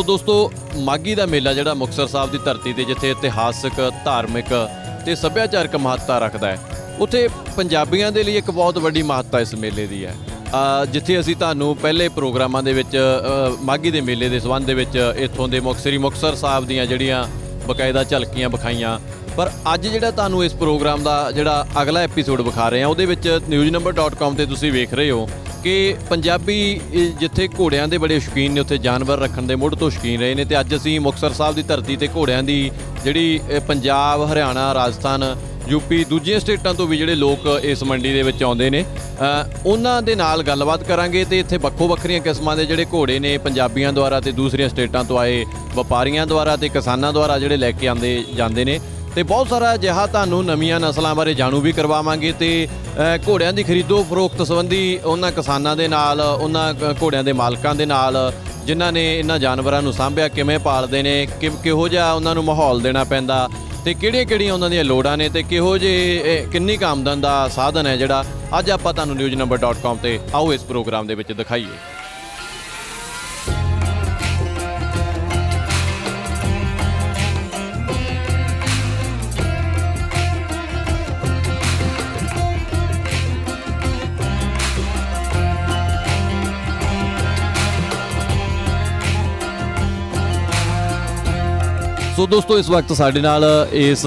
ਸੋ ਦੋਸਤੋ ਮਾਗੀ ਦਾ ਮੇਲਾ ਜਿਹੜਾ ਮੁਕਤਸਰ ਸਾਹਿਬ ਦੀ ਧਰਤੀ ਤੇ ਜਿੱਥੇ ਇਤਿਹਾਸਕ ਧਾਰਮਿਕ ਤੇ ਸੱਭਿਆਚਾਰਕ ਮਹੱਤਤਾ ਰੱਖਦਾ ਹੈ ਉੱਥੇ ਪੰਜਾਬੀਆਂ ਦੇ ਲਈ ਇੱਕ ਬਹੁਤ ਵੱਡੀ ਮਹੱਤਤਾ ਇਸ ਮੇਲੇ ਦੀ ਹੈ। ਜਿੱਥੇ ਅਸੀਂ ਤੁਹਾਨੂੰ ਪਹਿਲੇ ਪ੍ਰੋਗਰਾਮਾਂ ਦੇ ਵਿੱਚ ਅ, ਮਾਗੀ ਦੇ ਮੇਲੇ ਦੇ ਸੰਬੰਧ ਦੇ ਵਿੱਚ ਇੱਥੋਂ ਦੇ ਮੁਕਤਸਰੀ ਮੁਕਤਸਰ ਸਾਹਿਬ ਦੀਆਂ ਜਿਹੜੀਆਂ ਬਕਾਇਦਾ ਝਲਕੀਆਂ ਵਿਖਾਈਆਂ। ਪਰ ਅੱਜ ਜਿਹੜਾ ਤੁਹਾਨੂੰ ਇਸ ਪ੍ਰੋਗਰਾਮ ਦਾ ਜਿਹੜਾ ਅਗਲਾ ਐਪੀਸੋਡ ਵਿਖਾ ਰਹੇ ਹਾਂ ਉਹਦੇ ਵਿੱਚ newsnumber.com ਤੇ ਤੁਸੀਂ ਵੇਖ ਰਹੇ ਹੋ। ਕਿ ਪੰਜਾਬੀ ਜਿੱਥੇ ਘੋੜਿਆਂ ਦੇ ਬੜੇ ਸ਼ੌਕੀਨ ਨੇ, ਉੱਥੇ ਜਾਨਵਰ ਰੱਖਣ ਦੇ ਮੁੱਢ ਤੋਂ ਸ਼ੌਕੀਨ ਰਹੇ ਨੇ ਤੇ ਅੱਜ ਅਸੀਂ ਮੁਕਤਸਰ ਸਾਹਿਬ ਦੀ ਧਰਤੀ ਤੇ ਘੋੜਿਆਂ ਦੀ ਜਿਹੜੀ ਪੰਜਾਬ, ਹਰਿਆਣਾ, ਰਾਜਸਥਾਨ ਯੂਪੀ ਦੂਜੀਆਂ ਸਟੇਟਾਂ ਤੋਂ ਵੀ ਜਿਹੜੇ ਲੋਕ ਇਸ ਮੰਡੀ ਦੇ ਵਿੱਚ ਆਉਂਦੇ ਨੇ ਉਹਨਾਂ ਦੇ ਨਾਲ ਗੱਲਬਾਤ ਕਰਾਂਗੇ ਤੇ ਇੱਥੇ ਵੱਖੋ ਵੱਖਰੀਆਂ ਕਿਸਮਾਂ ਦੇ ਜਿਹੜੇ ਘੋੜੇ ਨੇ ਪੰਜਾਬੀਆਂ ਦੁਆਰਾ ਤੇ ਦੂਸਰੀਆਂ ਸਟੇਟਾਂ ਤੋਂ ਆਏ ਵਪਾਰੀਆਂ ਦੁਆਰਾ ਤੇ ਕਿਸਾਨਾਂ ਦੁਆਰਾ ਜਿਹੜੇ ਲੈ ਕੇ ਆਉਂਦੇ, ਜਾਂਦੇ ਨੇ। ਤੇ ਬਹੁਤ ਸਾਰਾ ਅਜਿਹਾ ਤੁਹਾਨੂੰ ਨਵੀਆਂ ਨਸਲਾਂ ਬਾਰੇ ਜਾਣੂ ਵੀ ਕਰਵਾਵਾਂਗੇ ਤੇ ਘੋੜਿਆਂ ਦੀ ਖਰੀਦੋ ਫਰੋਖਤ ਸੰਬੰਧੀ ਉਹਨਾਂ ਕਿਸਾਨਾਂ ਦੇ ਨਾਲ, ਉਹਨਾਂ ਘੋੜਿਆਂ ਦੇ ਮਾਲਕਾਂ ਦੇ ਨਾਲ, ਜਿਨ੍ਹਾਂ ਨੇ ਇਹਨਾਂ ਜਾਨਵਰਾਂ ਨੂੰ ਸਾਂਭਿਆ, ਕਿਵੇਂ ਪਾਲਦੇ ਨੇ ਕਿ ਕਿਹੋ ਜਿਹਾ ਉਹਨਾਂ ਨੂੰ ਮਾਹੌਲ ਦੇਣਾ ਪੈਂਦਾ, ਤੇ ਕਿਹੜੀਆਂ ਕਿਹੜੀਆਂ ਉਹਨਾਂ ਦੀਆਂ ਲੋੜਾਂ ਨੇ, ਤੇ ਕਿਹੋ ਜੇ ਕਿੰਨੀ ਕੁ ਆਮਦਨ ਦਾ ਸਾਧਨ ਹੈ ਜਿਹੜਾ, ਅੱਜ ਆਪਾਂ ਤੁਹਾਨੂੰ newsnumber.com ਤੇ ਆਓ ਇਸ ਪ੍ਰੋਗਰਾਮ ਦੇ ਵਿੱਚ ਦਿਖਾਈਏ। ਸੋ ਦੋਸਤੋ ਇਸ ਵਕਤ ਸਾਡੇ ਨਾਲ ਇਸ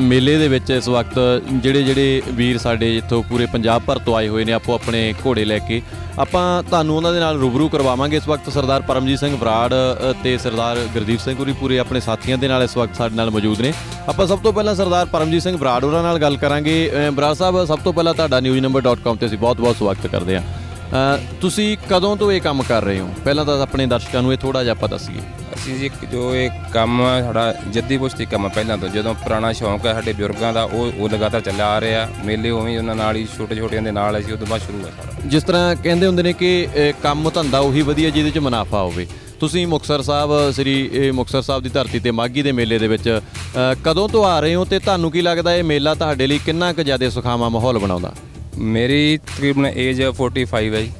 ਮੇਲੇ ਦੇ ਵਿੱਚ ਇਸ ਵਕਤ ਜਿਹੜੇ ਜਿਹੜੇ ਵੀਰ ਸਾਡੇ ਜਿੱਥੋਂ ਪੂਰੇ ਪੰਜਾਬ ਭਰ ਤੋਂ ਆਏ ਹੋਏ ਨੇ ਆਪੋ ਆਪਣੇ ਘੋੜੇ ਲੈ ਕੇ ਆਪਾਂ ਤੁਹਾਨੂੰ ਉਹਨਾਂ ਦੇ ਨਾਲ ਰੂਬਰੂ ਕਰਵਾਵਾਂਗੇ ਇਸ ਵਕਤ। ਸਰਦਾਰ ਪਰਮਜੀਤ ਸਿੰਘ ਬਰਾੜ ਅ, ਤੇ ਸਰਦਾਰ ਗੁਰਦੀਪ ਸਿੰਘ ਹੋਰੀ ਪੂਰੇ ਆਪਣੇ ਸਾਥੀਆਂ ਦੇ ਨਾਲ ਇਸ ਵਕਤ ਸਾਡੇ ਨਾਲ ਮੌਜੂਦ ਨੇ। ਆਪਾਂ ਸਭ ਤੋਂ ਪਹਿਲਾਂ ਸਰਦਾਰ ਪਰਮਜੀਤ ਸਿੰਘ ਬਰਾੜ ਉਹਨਾਂ ਨਾਲ ਗੱਲ ਕਰਾਂਗੇ। ਬਰਾੜ ਸਾਹਿਬ ਸਭ ਤੋਂ ਪਹਿਲਾਂ ਤੁਹਾਡਾ newsnumber.com ਤੇ ਅਸੀਂ ਬਹੁਤ-ਬਹੁਤ ਸਵਾਗਤ ਕਰਦੇ ਹਾਂ। ਤੁਸੀਂ ਕਦੋਂ ਤੋਂ ਇਹ ਕੰਮ ਕਰ ਰਹੇ ਹੋ? ਪਹਿਲਾਂ ਤਾਂ ਆਪਣੇ ਦਰਸ਼ਕਾਂ ਨੂੰ ਇਹ ਥੋੜਾ ਜਿਹਾ ਆਪਾਂ ਦੱਸੀਏ। ਅਸੀਂ ਜੀ ਇੱਕ ਜੋ ਇਹ ਕੰਮ ਆ ਸਾਡਾ ਜੱਦੀ ਪੁਸ਼ਤੀ ਕੰਮ ਆ ਪਹਿਲਾਂ ਤੋਂ। ਜਦੋਂ ਪੁਰਾਣਾ ਸ਼ੌਂਕ ਹੈ ਸਾਡੇ ਬਜ਼ੁਰਗਾਂ ਦਾ ਉਹ ਉਹ ਲਗਾਤਾਰ ਚੱਲਿਆ ਆ ਰਿਹਾ। ਮੇਲੇ ਉਵੇਂ ਹੀ ਉਹਨਾਂ ਨਾਲ ਹੀ ਛੋਟੇ ਛੋਟਿਆਂ ਦੇ ਨਾਲ ਅਸੀਂ ਉਹ ਤੋਂ ਬਾਅਦ ਸ਼ੁਰੂ ਸਾਰਾ ਜਿਸ ਤਰ੍ਹਾਂ ਕਹਿੰਦੇ ਹੁੰਦੇ ਨੇ ਕਿ ਅ, ਕੰਮ ਧੰਦਾ ਉਹੀ ਵਧੀਆ ਜਿਹਦੇ 'ਚ ਮੁਨਾਫਾ ਹੋਵੇ। ਤੁਸੀਂ ਮੁਕਤਸਰ ਸਾਹਿਬ ਸ੍ਰੀ ਇਹ ਮੁਕਤਸਰ ਸਾਹਿਬ ਦੀ ਧਰਤੀ ਤੇ ਮਾਗੀ ਦੇ ਮੇਲੇ ਦੇ ਵਿੱਚ ਅ, ਕਦੋਂ ਤੋਂ ਆ ਰਹੇ ਹੋ ਤੇ ਤੁਹਾਨੂੰ ਕੀ ਲੱਗਦਾ ਇਹ ਮੇਲਾ ਤੁਹਾਡੇ ਲਈ ਕਿੰਨਾ ਕੁ ਜ਼ਿਆਦਾ ਸੁਖਾਵਾਂ ਮਾਹੌਲ ਬਣਾਉਂਦਾ? ਮੇਰੀ ਤਕਰੀਬਨ ਏਜ 45 ਹੈ ਜੀ।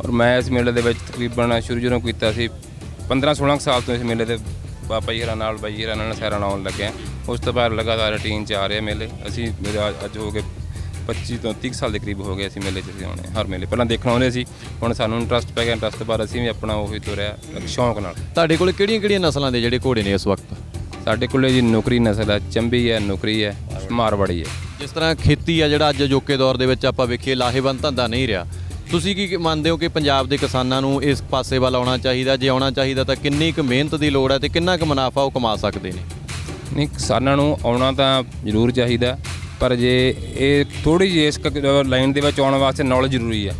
ਔਰ ਮੈਂ ਇਸ ਮੇਲੇ ਦੇ ਵਿੱਚ ਤਕਰੀਬਨ ਸ਼ੁਰੂ ਜਦੋਂ ਕੀਤਾ ਸੀ 15 16 ਸਾਲ ਤੋਂ ਇਸ ਮੇਲੇ ਦੇ ਬਾਬਾ ਜੀ ਹਰਾਂ ਨਾਲ ਬਾਈ ਹਰਾਂ ਨਾਲ ਸੈਰਾਂ ਲਾਉਣ ਲੱਗਿਆ ਉਸ ਤੋਂ ਬਾਅਦ ਲਗਾਤਾਰ ਰੁਟੀਨ ਚ ਆ ਰਿਹਾ ਮੇਲੇ। ਅਸੀਂ ਮੇਰੇ ਅੱਜ- ਹੋ ਗਏ 25 ਤੋਂ 30 ਸਾਲ ਦੇ ਕਰੀਬ ਹੋ ਗਏ ਅਸੀਂ ਮੇਲੇ 'ਚ ਆਉਣੇ ਹਰ ਮੇਲੇ। ਪਹਿਲਾਂ ਦੇਖਣ ਆਉਂਦੇ ਸੀ ਹੁਣ ਸਾਨੂੰ ਇੰਟਰਸਟ ਪੈ ਗਿਆ ਇੰਟਰਸਟ ਬਾਅਦ ਅਸੀਂ ਵੀ ਆਪਣਾ ਉਹੀ ਤੁਰਿਆ ਸ਼ੌਂਕ ਨਾਲ। ਤੁਹਾਡੇ ਕੋਲ ਕਿਹੜੀਆਂ-ਕਿਹੜੀਆਂ ਨਸਲਾਂ ਦੇ ਜਿਹੜੇ ਘੋੜੇ ਨੇ ਇਸ ਵਕਤ? ਸਾਡੇ ਕੋਲੇ ਜੀ ਨੌਕਰੀ ਨਸਲ ਹੈ ਚੰਬੀ ਹੈ ਨੌਕਰੀ ਹੈ ਮਾਰਵਾੜੀ ਹੈ। ਜਿਸ ਤਰ੍ਹਾਂ ਖੇਤੀ ਆ ਜਿਹੜਾ ਅੱਜ ਅਜੋਕੇ ਦੌਰ ਦੇ ਵਿੱਚ ਆਪਾਂ ਵੇਖੀਏ ਲਾਹੇਵੰਦ ਧੰਦਾ ਨਹੀਂ ਰਿਹਾ। ਤੁਸੀਂ ਕੀ ਮੰਨਦੇ ਹੋ ਕਿ ਪੰਜਾਬ ਦੇ ਕਿਸਾਨਾਂ ਨੂੰ ਇਸ ਪਾਸੇ ਵੱਲ ਆਉਣਾ ਚਾਹੀਦਾ ਜੇ ਆਉਣਾ ਚਾਹੀਦਾ ਤਾਂ ਕਿੰਨੀ ਕੁ ਮਿਹਨਤ ਦੀ ਲੋੜ ਹੈ ਤੇ ਕਿੰਨਾ ਕੁ ਮੁਨਾਫਾ ਉਹ ਕਮਾ ਸਕਦੇ ਨੇ? ਨਹੀਂ ਕਿਸਾਨਾਂ ਨੂੰ ਆਉਣਾ ਤਾਂ ਜ਼ਰੂਰ ਚਾਹੀਦਾ ਪਰ ਜੇ ਇਹ ਥੋੜੀ ਜਿਹੀ ਇਸ ਲਾਈਨ ਦੇ ਵਿੱਚ ਆਉਣ ਵਾਸਤੇ ਨੌਲੇਜ ਜ਼ਰੂਰੀ ਹੈ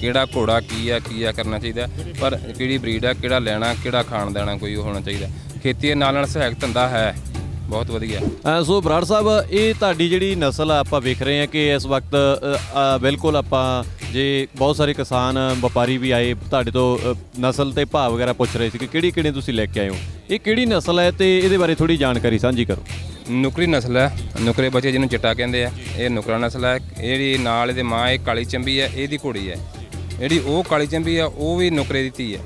ਕਿਹੜਾ ਘੋੜਾ ਕੀ ਆ ਕੀ ਆ ਕਰਨਾ ਚਾਹੀਦਾ ਪਰ ਕਿਹੜੀ ਬਰੀਡ ਆ ਕਿਹੜਾ ਲੈਣਾ ਕਿਹੜਾ ਖਾਣ ਦੇਣਾ ਕੋਈ ਹੋਣਾ ਚਾਹੀਦਾ। ਖੇਤੀ ਨਾਲ ਨਾਲ ਸਹਾਇਕ ਧੰਦਾ ਹੈ ਬਹੁਤ ਵਧੀਆ। ਸੋ ਬਰਾੜ ਸਾਹਿਬ ਇਹ ਤੁਹਾਡੀ ਜਿਹੜੀ ਨਸਲ ਆ ਆਪਾਂ ਵੇਖ ਰਹੇ ਹਾਂ ਕਿ ਇਸ ਵਕਤ ਬਿਲਕੁਲ ਆਪਾਂ ਜੇ ਬਹੁਤ ਸਾਰੇ ਕਿਸਾਨ, ਵਪਾਰੀ ਵੀ ਆਏ, ਤੁਹਾਡੇ ਤੋਂ ਨਸਲ ਤੇ ਭਾਅ ਵਗੈਰਾ ਪੁੱਛ ਰਹੇ ਸੀ ਕਿ ਕਿਹੜੀ ਕਿਹੜੀ ਤੁਸੀਂ ਲੈ ਕੇ ਆਏ ਹੋ? ਇਹ ਕਿਹੜੀ ਨਸਲ ਹੈ ਤੇ ਇਹਦੇ ਬਾਰੇ ਥੋੜੀ ਜਾਣਕਾਰੀ ਸਾਂਝੀ ਕਰੋ। ਨੁਕਰੀ ਨਸਲ ਹੈ। ਨੁਕਰੇ ਬੱਚੇ ਜਿਹਨੂੰ ਚਿੱਟਾ ਕਹਿੰਦੇ ਆ, ਇਹ ਨੁਕਰਾ ਨਸਲ ਹੈ। ਇਹਦੀ ਨਾਲ ਇਹਦੇ ਮਾਂ, ਇਹ ਕਾਲੀ ਚੰਬੀ ਹੈ, ਇਹਦੀ ਘੋੜੀ ਹੈ। ਜਿਹੜੀ ਉਹ ਕਾਲੀ ਚੰਬੀ ਆ, ਉਹ ਵੀ ਨੁਕਰੇ ਦੀ ਧੀ ਹੈ।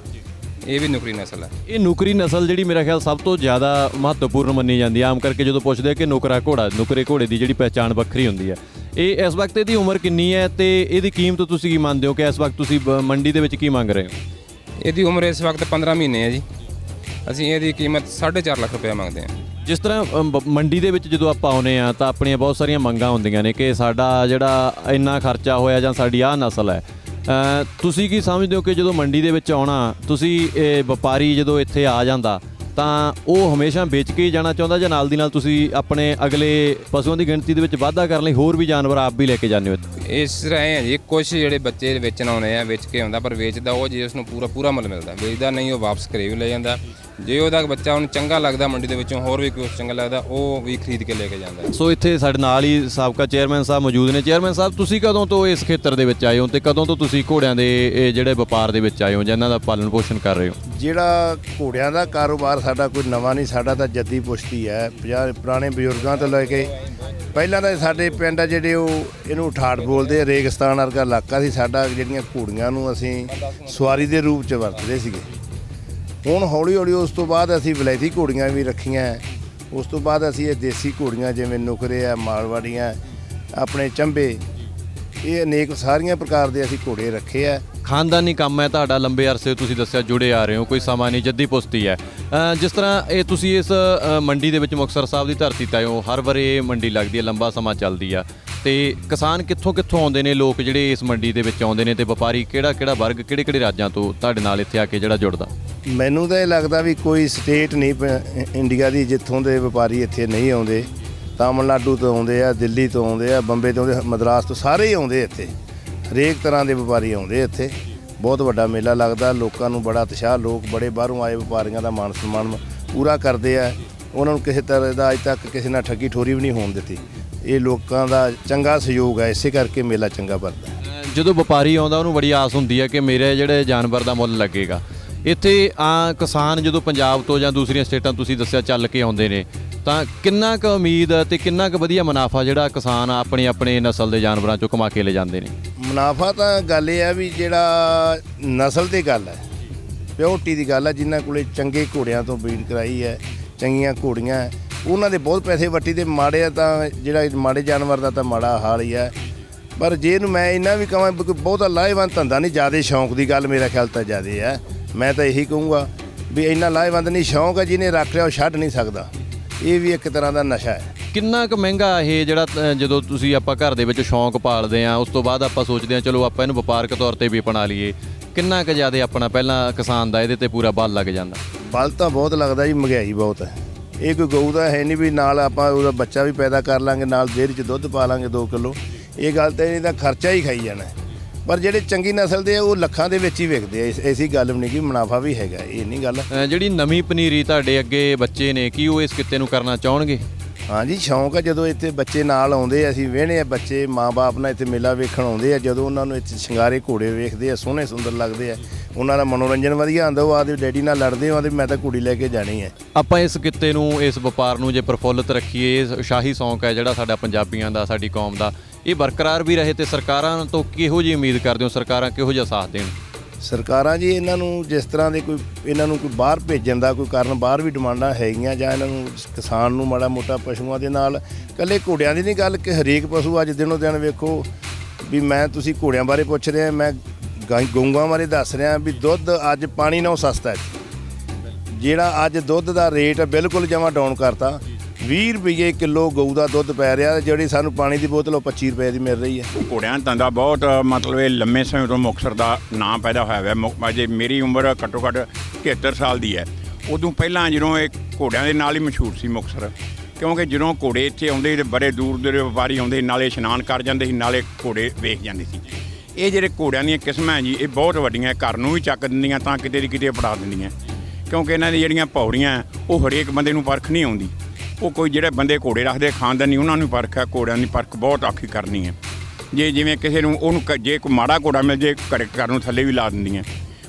ਇਹ ਵੀ ਨੁਕਰੀ ਨਸਲ ਹੈ। ਇਹ ਨੁਕਰੀ ਨਸਲ ਜਿਹੜੀ ਮੇਰਾ ਖਿਆਲ ਸਭ ਤੋਂ ਜ਼ਿਆਦਾ ਮਹੱਤਵਪੂਰਨ ਮੰਨੀ ਜਾਂਦੀ ਹੈ। ਆਮ ਕਰਕੇ ਜਦੋਂ ਪੁੱਛਦੇ ਆ ਕਿ ਨੁਕਰਾ ਘੋੜਾ ਨੁਕਰੇ ਘੋੜੇ ਦੀ ਜਿਹੜੀ ਪਹਿਚਾਣ ਵੱਖਰੀ ਹੁੰਦੀ ਹੈ। ਇਹ ਇਸ ਵਕਤ ਇਹਦੀ ਉਮਰ ਕਿੰਨੀ ਹੈ ਤੇ ਇਹਦੀ ਕੀਮਤ ਤੁਸੀਂ ਕੀ ਮੰਨਦੇ ਹੋ ਕਿ ਇਸ ਵਕਤ ਤੁਸੀਂ ਮੰਡੀ ਦੇ ਵਿੱਚ ਕੀ ਮੰਗ ਰਹੇ ਹੋ? ਇਹਦੀ ਉਮਰ ਇਸ ਵਕਤ 15 ਮਹੀਨੇ ਹੈ ਜੀ। ਅਸੀਂ ਇਹਦੀ ਕੀਮਤ 4.5 ਲੱਖ ਰੁਪਏ ਮੰਗਦੇ ਹਾਂ। ਜਿਸ ਤਰ੍ਹਾਂ ਮੰਡੀ ਦੇ ਵਿੱਚ ਜਦੋਂ ਆਪਾਂ ਆਉਨੇ ਆ ਤਾਂ ਆਪਣੀਆਂ ਬਹੁਤ ਸਾਰੀਆਂ ਮੰਗਾਂ ਹੁੰਦੀਆਂ ਨੇ ਕਿ ਸਾਡਾ ਜਿਹੜਾ ਇੰਨਾ ਖਰਚਾ ਹੋਇਆ ਜਾਂ ਸਾਡੀ ਆਹ ਨਸਲ ਹੈ। ਤੁਸੀਂ ਕੀ ਸਮਝਦੇ ਹੋ ਕਿ ਜਦੋਂ ਮੰਡੀ ਦੇ ਵਿੱਚ ਆਉਣਾ, ਤੁਸੀਂ ਇਹ ਵਪਾਰੀ ਜਦੋਂ ਇੱਥੇ ਆ ਜਾਂਦਾ, ਤਾਂ ਉਹ ਹਮੇਸ਼ਾ ਵੇਚ ਕੇ ਹੀ ਜਾਣਾ ਚਾਹੁੰਦਾ ਜਾਂ ਨਾਲ ਦੀ ਨਾਲ ਤੁਸੀਂ ਆਪਣੇ ਅਗਲੇ ਪਸ਼ੂਆਂ ਦੀ ਗਿਣਤੀ ਦੇ ਵਿੱਚ ਵਾਧਾ ਕਰਨ ਲਈ ਹੋਰ ਵੀ ਜਾਨਵਰ ਆਪ ਵੀ ਲੈ ਕੇ ਜਾਂਦੇ ਹੋ ਇਸ ਤਰ੍ਹਾਂ ਹੈ ਜੀ ਕੁਝ ਜਿਹੜੇ ਬੱਚੇ ਵੇਚਣ ਆਉਣੇ ਆ, ਵੇਚ ਕੇ ਆਉਂਦਾ, ਪਰ ਵੇਚਦਾ ਉਹ ਜੇ ਉਸ ਨੂੰ ਪੂਰਾ ਪੂਰਾ ਮੁੱਲ ਮਿਲਦਾ, ਵੇਚਦਾ ਨਹੀਂ ਉਹ ਵਾਪਸ ਘਰੇ ਵੀ ਲੈ ਜਾਂਦਾ। ਜੇ ਉਹਦਾ ਬੱਚਾ ਉਹਨੂੰ ਚੰਗਾ ਲੱਗਦਾ ਮੰਡੀ ਦੇ ਵਿੱਚੋਂ ਹੋਰ ਵੀ ਕੁਝ ਚੰਗਾ ਲੱਗਦਾ ਉਹ ਵੀ ਖਰੀਦ ਕੇ ਲੈ ਕੇ ਜਾਂਦਾ ਸੋ ਇੱਥੇ ਸਾਡੇ ਨਾਲ ਹੀ ਸਾਬਕਾ ਚੇਅਰਮੈਨ ਸਾਹਿਬ ਮੌਜੂਦ ਨੇ। ਚੇਅਰਮੈਨ ਸਾਹਿਬ ਤੁਸੀਂ ਕਦੋਂ ਤੋਂ ਇਸ ਖੇਤਰ ਦੇ ਵਿੱਚ ਆਏ ਹੋ ਤੇ ਕਦੋਂ ਤੋਂ ਤੁਸੀਂ ਘੋੜਿਆਂ ਦੇ ਇਹ ਜਿਹੜੇ ਵਪਾਰ ਦੇ ਵਿੱਚ ਆਏ ਹੋ ਜਾਂ ਇਹਨਾਂ ਦਾ ਪਾਲਣ ਪੋਸ਼ਣ ਕਰ ਰਹੇ ਹੋ? ਜਿਹੜਾ ਘੋੜਿਆਂ ਦਾ ਕਾਰੋਬਾਰ ਸਾਡਾ ਕੋਈ ਨਵਾਂ ਨਹੀਂ ਸਾਡਾ ਤਾਂ ਜੱਦੀ ਪੁਸ਼ਤੀ ਹੈ। ਪੰਜਾਹ ਪੁਰਾਣੇ ਬਜ਼ੁਰਗਾਂ ਤੋਂ ਲੈ ਕੇ ਪਹਿਲਾਂ ਤਾਂ ਸਾਡੇ ਪਿੰਡ ਆ ਜਿਹੜੇ ਉਹ ਇਹਨੂੰ ਠਾੜ ਬੋਲਦੇ ਆ ਰੇਗਿਸਤਾਨ ਵਰਗਾ ਇਲਾਕਾ ਸੀ। ਸਾਡਾ ਜਿਹੜੀਆਂ ਘੋੜੀਆਂ ਨੂੰ ਅਸੀਂ ਸਵਾਰੀ ਦੇ ਰੂਪ ਚ ਵਰਤਦੇ ਸੀਗੇ। ਹੁਣ ਹੌਲੀ ਹੌਲੀ ਉਸ ਤੋਂ ਬਾਅਦ ਅਸੀਂ ਵਲੈਤੀ ਘੋੜੀਆਂ ਵੀ ਰੱਖੀਆਂ। ਉਸ ਤੋਂ ਬਾਅਦ ਅਸੀਂ ਇਹ ਦੇਸੀ ਘੋੜੀਆਂ ਜਿਵੇਂ ਨੁਕਰੇ ਆ, ਮਾਲਵਾੜੀਆਂ, ਆਪਣੇ ਚੰਬੇ, ਇਹ ਅਨੇਕ ਸਾਰੀਆਂ ਪ੍ਰਕਾਰ ਦੇ ਅਸੀਂ ਘੋੜੇ ਰੱਖੇ ਆ। ਖਾਨਦਾਨੀ ਕੰਮ ਹੈ ਤੁਹਾਡਾ, ਲੰਬੇ ਅਰਸੇ ਤੁਸੀਂ ਦੱਸਿਆ ਜੁੜੇ ਆ ਰਹੇ ਹੋ, ਕੋਈ ਸਮਾਂ ਨਹੀਂ, ਜੱਦੀ ਪੁਸ਼ਤੀ ਹੈ। ਜਿਸ ਤਰ੍ਹਾਂ ਇਹ ਤੁਸੀਂ ਇਸ ਮੰਡੀ ਦੇ ਵਿੱਚ ਮੁਕਤਸਰ ਸਾਹਿਬ ਦੀ ਧਰਤੀ ਤੇ ਆਏ ਹੋ, ਹਰ ਵਾਰ ਇਹ ਮੰਡੀ ਲੱਗਦੀ ਹੈ, ਲੰਬਾ ਸਮਾਂ ਚੱਲਦੀ ਆ। ਤੇ ਕਿਸਾਨ ਕਿੱਥੋਂ ਕਿੱਥੋਂ ਆਉਂਦੇ ਨੇ? ਲੋਕ ਜਿਹੜੇ ਇਸ ਮੰਡੀ ਦੇ ਵਿੱਚ ਆਉਂਦੇ ਨੇ ਤੇ ਵਪਾਰੀ ਕਿਹੜਾ ਕਿਹੜਾ ਵਰਗ ਕਿਹੜੇ ਕਿਹੜੇ ਰਾਜਾਂ ਤੋਂ ਤੁਹਾਡੇ ਨਾਲ ਇੱਥੇ ਆ ਕੇ ਜਿਹੜਾ ਜੁੜਦਾ? ਮੈਨੂੰ ਤਾਂ ਇਹ ਲੱਗਦਾ ਵੀ ਕੋਈ ਸਟੇਟ ਨਹੀਂ ਪ- ਇੰਡੀਆ ਦੀ ਜਿੱਥੋਂ ਦੇ ਵਪਾਰੀ ਇੱਥੇ ਨਹੀਂ ਆਉਂਦੇ। ਤਾਮਿਲਨਾਡੂ ਤੋਂ ਆਉਂਦੇ ਆ, ਦਿੱਲੀ ਤੋਂ ਆਉਂਦੇ ਆ, ਬੰਬੇ ਤੋਂ ਆਉਂਦੇ ਮਦਰਾਸ ਤੋਂ ਸਾਰੇ ਹੀ ਆਉਂਦੇ ਇੱਥੇ। ਹਰੇਕ ਤਰ੍ਹਾਂ ਦੇ ਵਪਾਰੀ ਆਉਂਦੇ ਇੱਥੇ। ਬਹੁਤ ਵੱਡਾ ਮੇਲਾ ਲੱਗਦਾ, ਲੋਕਾਂ ਨੂੰ ਬੜਾ ਉਤਸ਼ਾਹ, ਲੋਕ ਬੜੇ ਬਾਹਰੋਂ ਆਏ ਵਪਾਰੀਆਂ ਦਾ ਮਾਣ ਸਨਮਾਨ ਪੂਰਾ ਕਰਦੇ ਆ। ਉਹਨਾਂ ਨੂੰ ਕਿਸੇ ਤਰ੍ਹਾਂ ਦਾ ਅੱਜ ਤੱਕ ਕਿਸੇ ਨਾਲ ਠੱਗੀ ਠੋਰੀ ਵੀ ਨਹੀਂ ਹੋਣ ਦਿੱਤੀ। ਇਹ ਲੋਕਾਂ ਦਾ ਚੰਗਾ ਸਹਿਯੋਗ ਹੈ ਇਸੇ ਕਰਕੇ ਮੇਲਾ ਚੰਗਾ ਭਰਦਾ ਹੈ। ਜਦੋਂ ਵਪਾਰੀ ਆਉਂਦਾ ਉਹਨੂੰ ਬੜੀ ਆਸ ਹੁੰਦੀ ਹੈ ਕਿ ਮੇਰੇ ਜਿਹੜੇ ਜਾਨਵਰ ਦਾ ਮੁੱਲ ਲੱਗੇਗਾ। ਇੱਥੇ ਆ ਕਿਸਾਨ ਜਦੋਂ ਪੰਜਾਬ ਤੋਂ ਜਾਂ ਦੂਸਰੀਆਂ ਸਟੇਟਾਂ ਤੁਸੀਂ ਦੱਸਿਆ ਚੱਲ ਕੇ ਆਉਂਦੇ ਨੇ ਤਾਂ ਕਿੰਨਾ ਕੁ ਉਮੀਦ ਤੇ ਕਿੰਨਾ ਕੁ ਵਧੀਆ ਮੁਨਾਫਾ ਜਿਹੜਾ ਕਿਸਾਨ ਆਪਣੇ ਆਪਣੇ ਨਸਲ ਦੇ ਜਾਨਵਰਾਂ ਚੋਂ ਕਮਾ ਕੇ ਲੈ ਜਾਂਦੇ ਨੇ? ਮੁਨਾਫਾ ਤਾਂ ਗੱਲ ਇਹ ਹੈ ਵੀ ਜਿਹੜਾ ਨਸਲ ਦੀ ਗੱਲ ਹੈ ਪਿਓਰਟੀ ਦੀ ਗੱਲ ਹੈ ਜਿਨ੍ਹਾਂ ਕੋਲੇ ਚੰਗੇ ਘੋੜਿਆਂ ਤੋਂ ਬਰੀਡ ਕਰਾਈ ਹੈ ਚੰਗੀਆਂ ਘੋੜੀਆਂ ਹੈ, ਉਹਨਾਂ ਦੇ ਬਹੁਤ ਪੈਸੇ ਵੱਟੀ ਤੇ ਮਾੜੇ ਆ ਤਾਂ ਜਿਹੜਾ ਮਾੜੇ ਜਾਨਵਰ ਦਾ ਤਾਂ ਮਾੜਾ ਹਾਲ ਹੀ ਹੈ ਪਰ ਜੇ ਇਹਨੂੰ ਮੈਂ ਇੰਨਾ ਵੀ ਕਹਾਂ ਕੋਈ ਬਹੁਤਾ ਲਾਹੇਵੰਦ ਧੰਦਾ ਨਹੀਂ ਜ਼ਿਆਦਾ ਸ਼ੌਂਕ ਦੀ ਗੱਲ ਮੇਰਾ ਖਿਆਲ ਤਾਂ ਜ਼ਿਆਦਾ ਹੈ ਮੈਂ ਤਾਂ ਇਹੀ ਕਹੂੰਗਾ ਵੀ ਇੰਨਾ ਲਾਹੇਵੰਦ ਨਹੀਂ ਸ਼ੌਂਕ ਹੈ ਜਿਹਨੇ ਰੱਖ ਲਿਆ ਉਹ ਛੱਡ ਨਹੀਂ ਸਕਦਾ। ਇਹ ਵੀ ਇੱਕ ਤਰ੍ਹਾਂ ਦਾ ਨਸ਼ਾ ਹੈ। ਕਿੰਨਾ ਕੁ ਮਹਿੰਗਾ ਇਹ ਜਿਹੜਾ ਜਦੋਂ ਤੁਸੀਂ ਆਪਾਂ ਘਰ ਦੇ ਵਿੱਚ ਸ਼ੌਂਕ ਪਾਲਦੇ ਆ ਉਸ ਤੋਂ ਬਾਅਦ ਆਪਾਂ ਸੋਚਦੇ ਆ ਚਲੋ ਆਪਾਂ ਇਹਨੂੰ ਵਪਾਰਕ ਤੌਰ ਤੇ ਵੀ ਅਪਣਾ ਲਈਏ। ਕਿੰਨਾ ਕੁ ਜ਼ਿਆਦਾ ਆਪਣਾ ਪਹਿਲਾਂ ਕਿਸਾਨ ਦਾ ਇਹਦੇ ਤੇ ਪੂਰਾ ਬਲ ਲੱਗ ਜਾਂਦਾ? ਬਲ ਤਾਂ ਬਹੁਤ ਲੱਗਦਾ ਜੀ ਮਹਿੰਗਾਈ ਬਹੁਤ ਹੈ। ਇਹ ਕੋਈ ਗਊ ਦਾ ਹੈ ਨਹੀਂ ਵੀ ਨਾਲ ਆਪਾਂ ਉਹਦਾ ਬੱਚਾ ਵੀ ਪੈਦਾ ਕਰ ਲਾਂਗੇ ਨਾਲ ਡੇਅਰੀ 'ਚ ਦੁੱਧ ਪਾ ਲਾਂਗੇ 2 ਕਿਲੋ। ਇਹ ਗੱਲ ਤਾਂ ਇਹਦਾ ਖਰਚਾ ਹੀ ਖਾਈ ਜਾਣਾ। ਪਰ ਜਿਹੜੇ ਚੰਗੀ ਨਸਲ ਦੇ ਆ ਉਹ ਲੱਖਾਂ ਦੇ ਵਿੱਚ ਹੀ ਵਿਕਦੇ ਆ। ਐਸੀ ਗੱਲ ਵੀ ਨਹੀਂ ਕਿ ਮੁਨਾਫਾ ਵੀ ਹੈਗਾ ਇਹ ਨਹੀਂ ਗੱਲ। ਜਿਹੜੀ ਨਵੀਂ ਪਨੀਰੀ ਤੁਹਾਡੇ ਅੱਗੇ ਬੱਚੇ ਨੇ ਕੀ ਉਹ ਇਸ ਕਿੱਤੇ ਨੂੰ ਕਰਨਾ ਚਾਹਣਗੇ? ਹਾਂਜੀ ਸ਼ੌਂਕ ਆ ਜਦੋਂ ਇੱਥੇ ਬੱਚੇ ਨਾਲ ਆਉਂਦੇ ਆ ਅਸੀਂ ਵੇਹਣੇ ਆ ਬੱਚੇ ਮਾਪੇ ਨਾਲ ਇੱਥੇ ਮੇਲਾ ਵੇਖਣ ਆਉਂਦੇ ਆ ਜਦੋਂ ਉਹਨਾਂ ਨੂੰ ਇੱਥੇ ਸ਼ਿੰਗਾਰੇ ਘੋੜੇ ਵੇਖਦੇ ਆ ਸੋਹਣੇ ਸੁੰਦਰ ਲੱਗਦੇ ਆ। ਉਹਨਾਂ ਦਾ ਮਨੋਰੰਜਨ ਵਧੀਆ ਆਉਂਦਾ ਉਹ ਆਦੇ ਡੈਡੀ ਨਾਲ ਲੜਦੇ ਆ ਆਦੇ ਮੈਂ ਤਾਂ ਕੁੜੀ ਲੈ ਕੇ ਜਾਣੀ ਹੈ। ਆਪਾਂ ਇਸ ਕਿੱਤੇ ਨੂੰ ਇਸ ਵਪਾਰ ਨੂੰ ਜੇ ਪ੍ਰਫੁੱਲਤ ਰੱਖੀਏ ਇਹ ਸ਼ਾਹੀ ਸ਼ੌਂਕ ਹੈ ਜਿਹੜਾ ਸਾਡਾ ਪੰਜਾਬੀਆਂ ਦਾ ਸਾਡੀ ਕੌਮ ਦਾ ਇਹ ਬਰਕਰਾਰ ਵੀ ਰਹੇ ਤੇ ਸਰਕਾਰਾਂ ਤੋਂ ਕਿਹੋ ਜਿਹੀ ਉਮੀਦ ਕਰਦੇ ਹੋ? ਸਰਕਾਰਾਂ ਕਿਹੋ ਜਿਹਾ ਸਾਥ ਦੇਣ? ਸਰਕਾਰਾਂ ਜੀ ਇਹਨਾਂ ਨੂੰ ਜਿਸ ਤਰ੍ਹਾਂ ਦੇ ਕੋਈ ਇਹਨਾਂ ਨੂੰ ਕੋਈ ਬਾਹਰ ਭੇਜਣ ਦਾ ਕੋਈ ਕਾਰਨ ਬਾਹਰ ਵੀ ਡਿਮਾਂਡਾਂ ਹੈਗੀਆਂ ਜਾਂ ਇਹਨਾਂ ਨੂੰ ਕਿਸਾਨ ਨੂੰ ਮਾੜਾ ਮੋਟਾ ਪਸ਼ੂਆਂ ਦੇ ਨਾਲ ਕੱਲੇ ਘੋੜਿਆਂ ਦੀ ਨਹੀਂ ਗੱਲ ਕਿ ਹਰੇਕ ਪਸ਼ੂ ਅੱਜ ਦਿਨੋਂ ਦਿਨ ਵੇਖੋ ਵੀ ਮੈਂ ਤੁਸੀਂ ਘੋੜਿਆਂ ਬਾਰੇ ਪੁੱਛ ਰਹੇ ਮੈਂ ਗਾਂ- ਗਊਆਂ ਬਾਰੇ ਦੱਸ ਰਿਹਾ ਵੀ ਦੁੱਧ ਅੱਜ ਪਾਣੀ ਨਾਲੋਂ ਸਸਤਾ ਹੈ। ਜਿਹੜਾ ਅੱਜ ਦੁੱਧ ਦਾ ਰੇਟ ਬਿਲਕੁਲ ਜਮਾ ਡਾਊਨ ਕਰਤਾ। 20 ਰੁਪਏ ਕਿਲੋ ਗਊ ਦਾ ਦੁੱਧ ਪੈ ਰਿਹਾ ਜਿਹੜੀ ਸਾਨੂੰ ਪਾਣੀ ਦੀ ਬੋਤਲ ਉਹ 25 ਰੁਪਏ ਦੀ ਮਿਲ ਰਹੀ ਹੈ। ਘੋੜਿਆਂ ਧੰਦਾ ਬਹੁਤ, ਮਤਲਬ ਇਹ ਲੰਮੇ ਸਮੇਂ ਤੋਂ ਮੁਕਤਸਰ ਦਾ ਨਾਂ ਪੈਦਾ ਹੋਇਆ ਹੈ ਮੁਕ- ਅਜੇ ਮੇਰੀ ਉਮਰ ਘੱਟੋ ਘੱਟ 73 ਸਾਲ ਦੀ ਹੈ। ਉਦੋਂ ਪਹਿਲਾਂ ਜਦੋਂ ਇਹ ਘੋੜਿਆਂ ਦੇ ਨਾਲ ਹੀ ਮਸ਼ਹੂਰ ਸੀ ਮੁਕਤਸਰ। ਕਿਉਂਕਿ ਜਦੋਂ ਘੋੜੇ ਇੱਥੇ ਆਉਂਦੇ ਤੇ ਬੜੇ ਦੂਰ ਦੇ ਵਪਾਰੀ ਆਉਂਦੇ ਨਾਲੇ ਇਸ਼ਨਾਨ ਕਰ ਜਾਂਦੇ ਸੀ, ਨਾਲੇ ਘੋੜੇ ਵੇਖ ਜਾਂਦੇ ਸੀ। ਇਹ ਜਿਹੜੇ ਘੋੜਿਆਂ ਦੀਆਂ ਕਿਸਮਾਂ ਹੈ ਜੀ ਇਹ ਬਹੁਤ ਵੱਡੀਆਂ ਘਰ ਨੂੰ ਵੀ ਚੱਕ ਦਿੰਦੀਆਂ ਤਾਂ ਕਿਤੇ ਦੀ ਕਿਤੇ ਪੜਾ ਦਿੰਦੀਆਂ। ਕਿਉਂਕਿ ਇਹਨਾਂ ਦੀ ਜਿਹੜੀਆਂ ਪੌੜੀਆਂ ਹੈ, ਉਹ ਹਰੇਕ ਬੰਦੇ ਨੂੰ ਪਰਖ ਨਹੀਂ ਆਉਂਦੀ। ਉਹ ਕੋਈ ਜਿਹੜੇ ਬੰਦੇ ਘੋੜੇ ਰੱਖਦੇ ਖਾਨਦਾਨੀ ਉਹਨਾਂ ਨੂੰ ਪਰਖ ਹੈ। ਘੋੜਿਆਂ ਦੀ ਪਰਖ ਬਹੁਤ ਔਖੀ ਕਰਨੀ ਹੈ। ਜੇ ਜਿਵੇਂ ਕਿਸੇ ਨੂੰ ਉਹਨੂੰ ਕ- ਜੇ ਕੋਈ ਮਾੜਾ ਘੋੜਾ ਮਿਲ ਜੇ ਘਰੇ ਘਰ ਨੂੰ ਥੱਲੇ ਵੀ ਲਾ ਦਿੰਦੀਆਂ।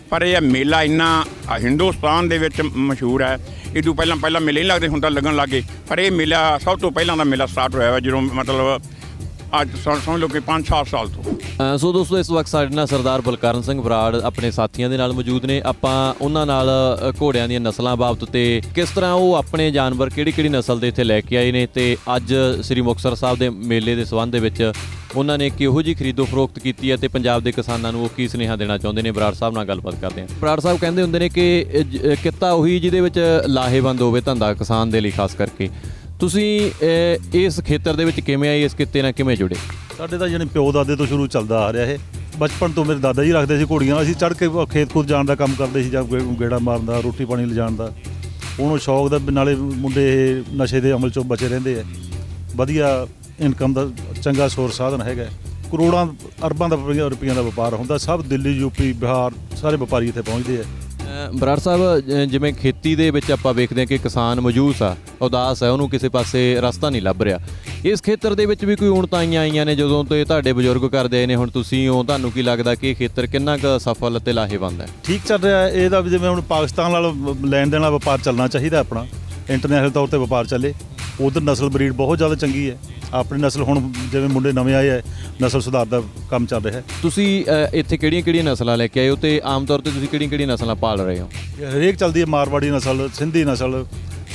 ਪਰ ਇਹ ਮੇਲਾ ਇੰਨਾ ਹਿੰਦੁਸਤਾਨ ਦੇ ਵਿੱਚ ਮਸ਼ਹੂਰ ਹੈ। ਇਹ ਤੋਂ ਪਹਿਲਾਂ ਪਹਿਲਾਂ ਮੇਲੇ ਨਹੀਂ ਲੱਗਦੇ ਹੁਣ ਤਾਂ ਲੱਗਣ ਲੱਗੇ ਪਰ ਇਹ ਮੇਲਾ ਸਭ ਤੋਂ ਪਹਿਲਾਂ ਦਾ ਮੇਲਾ ਸਟਾਰਟ ਹੋਇਆ ਵਾ ਜਦੋਂ ਮਤਲਬ ਅੱਜ ਸਮਝ ਲਓ ਕਿ 5-7 ਸਾਲ ਤੋਂ। ਅ, ਸੋ ਦੋਸਤੋ ਇਸ ਵਕਤ ਸਾਡੇ ਨਾਲ ਸਰਦਾਰ ਬਲਕਰਨ ਸਿੰਘ ਬਰਾੜ ਆਪਣੇ ਸਾਥੀਆਂ ਦੇ ਨਾਲ ਮੌਜੂਦ ਨੇ। ਆਪਾਂ ਉਹਨਾਂ ਨਾਲ ਅ, ਘੋੜਿਆਂ ਦੀਆਂ ਨਸਲਾਂ ਬਾਬਤ ਤੇ ਕਿਸ ਤਰ੍ਹਾਂ ਉਹ ਆਪਣੇ ਜਾਨਵਰ ਕਿਹੜੀ ਕਿਹੜੀ ਨਸਲ ਦੇ ਇੱਥੇ ਲੈ ਕੇ ਆਏ ਨੇ ਤੇ ਅੱਜ ਸ੍ਰੀ ਮੁਕਤਸਰ ਸਾਹਿਬ ਦੇ ਮੇਲੇ ਦੇ ਸੰਬੰਧ ਦੇ ਵਿੱਚ ਉਹਨਾਂ ਨੇ ਕਿਹੋ ਜੀ ਖਰੀਦੋ ਫਰੋਖਤ ਕੀਤੀ ਹੈ ਤੇ ਪੰਜਾਬ ਦੇ ਕਿਸਾਨਾਂ ਨੂੰ ਉਹ ਕੀ ਸੁਨੇਹਾ ਦੇਣਾ ਚਾਹੁੰਦੇ ਨੇ? ਬਰਾੜ ਸਾਹਿਬ ਨਾਲ ਗੱਲਬਾਤ ਕਰਦੇ ਹਾਂ। ਬਰਾੜ ਸਾਹਿਬ ਕਹਿੰਦੇ ਹੁੰਦੇ ਨੇ ਕਿ ਅ, ਜ- ਅ, ਕਿੱਤਾ ਉਹੀ ਜਿਹਦੇ ਵਿੱਚ ਲਾਹੇਵੰਦ ਹੋਵੇ ਧੰਦਾ ਕਿਸਾਨ ਦੇ ਲਈ ਖਾਸ ਕਰਕੇ। ਤੁਸੀਂ ਅ, ਇਸ ਖੇਤਰ ਦੇ ਵਿੱਚ ਕਿਵੇਂ ਆਏ ਇਸ ਕਿੱਤੇ ਨਾਲ ਕਿਵੇਂ ਜੁੜੇ? ਸਾਡੇ ਤਾਂ ਜਾਣੀ ਪਿਓ ਦਾਦੇ ਤੋਂ ਸ਼ੁਰੂ ਚੱਲਦਾ ਆ ਰਿਹਾ ਇਹ। ਬਚਪਨ ਤੋਂ ਮੇਰੇ ਦਾਦਾ ਜੀ ਰੱਖਦੇ ਸੀ ਘੋੜੀਆਂ। ਅਸੀਂ ਚੜ੍ਹ ਕੇ ਖੇਤ ਖੂਤ ਜਾਣ ਦਾ ਕੰਮ ਕਰਦੇ ਸੀ ਜਾਂ ਗੇ- ਗੇੜਾ ਮਾਰਨ ਦਾ ਰੋਟੀ ਪਾਣੀ ਲਿਜਾਣ ਦਾ। ਉਹਨੂੰ ਸ਼ੌਕ ਦਾ ਵੀ ਨਾਲੇ ਮੁੰਡੇ ਇਹ ਨਸ਼ੇ ਦੇ ਅਮਲ ਚੋਂ ਬਚੇ ਰਹਿੰਦੇ ਆ। ਵਧੀਆ ਇਨਕਮ ਦਾ ਚੰਗਾ ਸੋਰਸ ਸਾਧਨ ਹੈਗਾ। ਕਰੋੜਾਂ ਅਰਬਾਂ ਦਾ ਰੁਪਈਆ- ਰੁਪਈਆਂ ਦਾ ਵਪਾਰ ਹੁੰਦਾ। ਸਭ ਦਿੱਲੀ ਯੂਪੀ ਬਿਹਾਰ ਸਾਰੇ ਵਪਾਰੀ ਇੱਥੇ ਪਹੁੰਚਦੇ ਆ। ਬਰਾੜ ਸਾਹਿਬ ਜ- ਜਿਵੇਂ ਖੇਤੀ ਦੇ ਵਿੱਚ ਆਪਾਂ ਵੇਖਦੇ ਹਾਂ ਕਿ ਕਿਸਾਨ ਮਜੂਸ ਆ, ਉਦਾਸ ਹੈ ਉਹਨੂੰ ਕਿਸੇ ਪਾਸੇ ਰਸਤਾ ਨਹੀਂ ਲੱਭ ਰਿਹਾ। ਇਸ ਖੇਤਰ ਦੇ ਵਿੱਚ ਵੀ ਕੋਈ ਉਣਤਾਈਆਂ ਆਈਆਂ ਨੇ, ਜਦੋਂ ਤੋਂ ਇਹ ਤੁਹਾਡੇ ਬਜ਼ੁਰਗ ਕਰਦੇ ਆਏ ਨੇ, ਹੁਣ ਤੁਸੀਂ ਹੋ, ਤੁਹਾਨੂੰ ਕੀ ਲੱਗਦਾ ਕਿ ਇਹ ਖੇਤਰ ਕਿੰਨਾ ਕੁ ਸਫਲ ਅਤੇ ਲਾਹੇਵੰਦ ਹੈ? ਠੀਕ ਚੱਲ ਰਿਹਾ ਹੈ। ਇਹਦਾ ਵੀ ਜਿਵੇਂ ਹੁਣ ਪਾਕਿਸਤਾਨ ਨਾਲ ਲੈਣ ਦੇਣ ਵਾਲਾ ਵਪਾਰ ਚੱਲਣਾ ਚਾਹੀਦਾ ਆਪਣਾ। ਇੰਟਰਨੈਸ਼ਨਲ ਤੌਰ ਤੇ ਵਪਾਰ ਚੱਲੇ। ਉਧਰ ਨਸਲ ਬਰੀਡ ਬਹੁਤ ਜ਼ਿਆਦਾ ਚੰਗੀ ਹੈ। ਆਪਣੀ ਨਸਲ ਹੁਣ ਜਿਵੇਂ ਮੁੰਡੇ ਨਵੇਂ ਆਏ ਹੈ ਨਸਲ ਸੁਧਾਰ ਦਾ ਕੰਮ ਚੱਲ ਰਿਹਾ ਹੈ। ਤੁਸੀਂ ਅ, ਇੱਥੇ ਕਿਹੜੀਆਂ-ਕਿਹੜੀਆਂ ਨਸਲਾਂ ਲੈ ਕੇ ਆਏ ਹੋ ਤੇ ਆਮ ਤੌਰ ਤੇ ਤੁਸੀਂ ਕਿਹੜੀਆਂ-ਕਿਹੜੀਆਂ ਨਸਲਾਂ ਪਾਲ ਰਹੇ ਹੋ? ਹਰੇਕ ਚੱਲਦੀ ਹੈ ਮਾਰਵਾੜੀ ਨਸਲ ਸਿੰਧੀ ਨਸਲ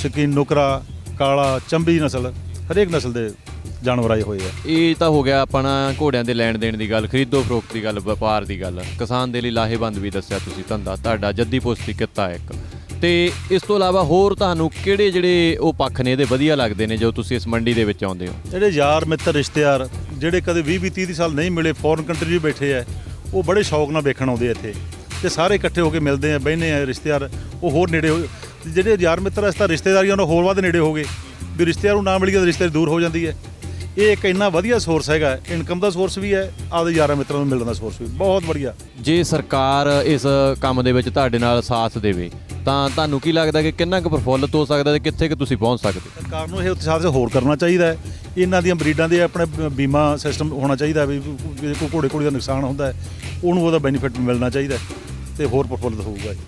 ਸ਼ਕੀਨ ਨੁਕਰਾ ਕਾਲਾ ਚੰਬੀ ਨਸਲ ਹਰੇਕ ਨਸਲ ਦੇ ਜਾਨਵਰ ਆਏ ਹੋਏ ਆ ਇਹ ਤਾਂ ਹੋ ਗਿਆ ਆਪਣਾ ਘੋੜਿਆਂ ਦੇ ਲੈਣ ਦੇਣ ਦੀ ਗੱਲ ਖਰੀਦੋ ਫਰੋਖਤ ਦੀ ਗੱਲ ਵਪਾਰ ਦੀ ਗੱਲ। ਕਿਸਾਨ ਦੇ ਲਈ ਲਾਹੇਵੰਦ ਵੀ ਦੱਸਿਆ ਤੁਸੀਂ ਧੰਦਾ। ਤੁਹਾਡਾ ਜੱਦੀ ਪੁਸ਼ਤੀ ਕਿੱਤਾ ਹੈ ਇੱਕ। ਤੇ ਇਸ ਤੋਂ ਇਲਾਵਾ ਹੋਰ ਤੁਹਾਨੂੰ ਕਿਹੜੇ ਜਿਹੜੇ ਉਹ ਪੱਖ ਨੇ ਇਹਦੇ ਵਧੀਆ ਲੱਗਦੇ ਨੇ ਜੋ ਤੁਸੀਂ ਇਸ ਮੰਡੀ ਦੇ ਵਿੱਚ ਆਉਂਦੇ ਹੋ? ਜਿਹੜੇ ਯਾਰ ਮਿੱਤਰ ਰਿਸ਼ਤੇਦਾਰ, ਜਿਹੜੇ ਕਦੇ 20 20 30 ਸਾਲ ਨਹੀਂ ਮਿਲੇ ਫੋਰਨ ਕੰਟਰੀ 'ਚ ਬੈਠੇ ਆ, ਉਹ ਬੜੇ ਸ਼ੌਕ ਨਾਲ ਵੇਖਣ ਆਉਂਦੇ ਆ ਇੱਥੇ। ਤੇ ਸਾਰੇ ਇਕੱਠੇ ਹੋ ਕੇ ਮਿਲਦੇ ਆ, ਬਹਿੰਦੇ ਆ ਰਿਸ਼ਤੇਦਾਰ, ਉਹ ਹੋਰ ਨੇੜੇ ਹੋ ਜਿਹੜੇ ਯਾਰ ਮਿੱਤਰ ਇਸ ਤਾਂ ਰਿਸ਼ਤੇਦਾਰੀਆਂ ਨਾਲ ਹੋਰ ਵੱਧ ਨੇੜੇ ਹੋ ਗਏ। ਵੀ ਰਿਸ਼ਤੇਦਾਰ ਨੂੰ ਨਾ ਮਿਲ ਗਿਆ ਤਾਂ ਰਿਸ਼ਤੇਦਾਰੀ ਦੂਰ ਹੋ ਜਾਂਦੀ ਹੈ। ਇਹ ਇੱਕ ਇੰਨਾ ਵਧੀਆ ਸੋਰਸ ਹੈਗਾ ਇਨਕਮ ਦਾ ਸੋਰਸ ਵੀ ਹੈ ਆਪਦੇ ਯਾਰਾਂ ਮਿੱਤਰਾਂ ਨੂੰ ਮਿਲਣ ਦਾ ਸੋਰਸ ਵੀ ਬਹੁਤ ਵਧੀਆ। ਜੇ ਸਰਕਾਰ ਇਸ ਕੰਮ ਦੇ ਵਿੱਚ ਤੁਹਾਡੇ ਨਾਲ ਸਾਥ ਦੇਵੇ ਤਾਂ ਤੁਹਾਨੂੰ ਕੀ ਲੱਗਦਾ ਕਿ ਕਿੰਨਾ ਕੁ ਪ੍ਰਫੁੱਲਤ ਹੋ ਸਕਦਾ ਤੇ ਕਿੱਥੇ ਕਿ ਤੁਸੀਂ ਪਹੁੰਚ ਸਕਦੇ? ਸਰਕਾਰ ਨੂੰ ਇਹ ਉਤਸ਼ਾਹ ਹੋਰ ਕਰਨਾ ਚਾਹੀਦਾ ਹੈ। ਇਹਨਾਂ ਦੀਆਂ ਬਰੀਡਾਂ ਦੇ ਆਪਣੇ ਬੀਮਾ ਸਿਸਟਮ ਹੋਣਾ ਚਾਹੀਦਾ ਵੀ ਜੇ ਕੋਈ ਘੋੜੇ ਘੋੜੀ ਦਾ ਨੁਕਸਾਨ ਹੁੰਦਾ ਹੈ ਉਹਨੂੰ ਉਹਦਾ ਬੈਨੀਫਿਟ ਮਿਲਣਾ ਚਾਹੀਦਾ ਤੇ ਹੋਰ ਪ੍ਰਫੁੱਲਤ ਹੋਊਗਾ ਜੀ।